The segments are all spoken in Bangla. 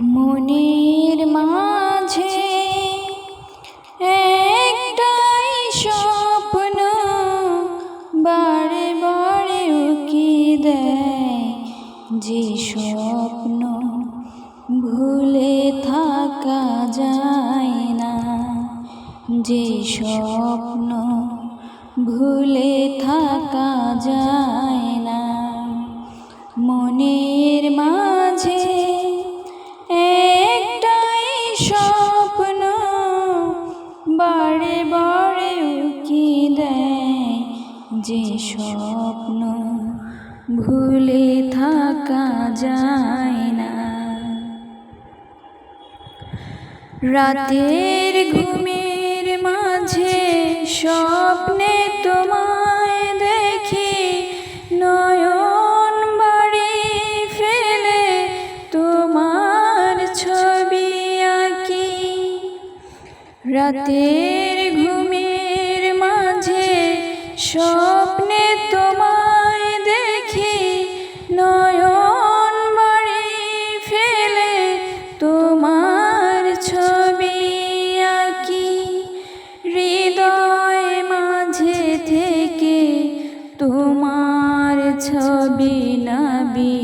মনের মাঝে একটাই স্বপ্ন, বারে বারে উকি দেয় যে স্বপ্ন। ভুলে থাকা যায় না যে স্বপ্ন, ভুলে থাকা যায় যে স্বপ্ন ভুলে থাকা যায় না। রাতের ঘুমের মাঝে স্বপ্নে তোমায় দেখি, নয়ন বাড়ি ফেলে তোমার ছবি আঁকি। রাতের মাঝে স্বপ্নে তোমায় দেখি নয়ন বাড়ি ফেলে, তোমার ছবি আঁকি হৃদয় মাঝে থেকে, তোমার ছবি নাবি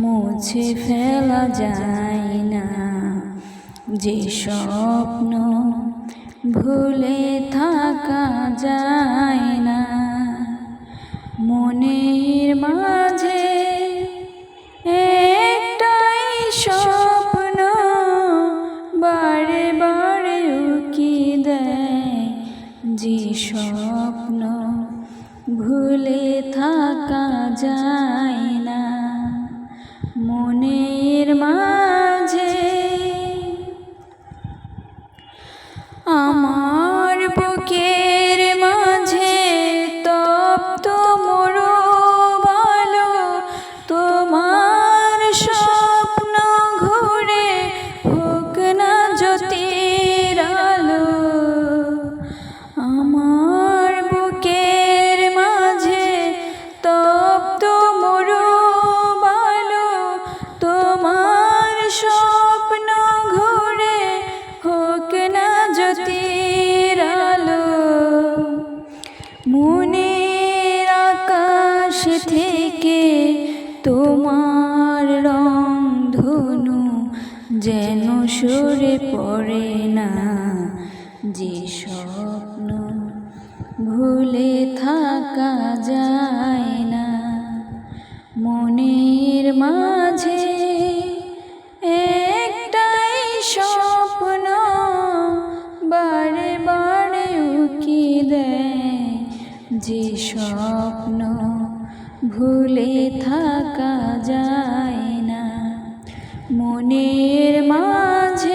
মুছে ফেলা যায় না। যে স্বপ্ন ভুলে থাকা যায় স্বপ্ন ভুলে থাকা যায়। থেকে তোমার রং ধনু যেন সরে পড়ে না যে স্বপ্ন ভুলে থাকা যায়। যে স্বপ্ন ভুলে থাকা যায় না। মনের মাঝে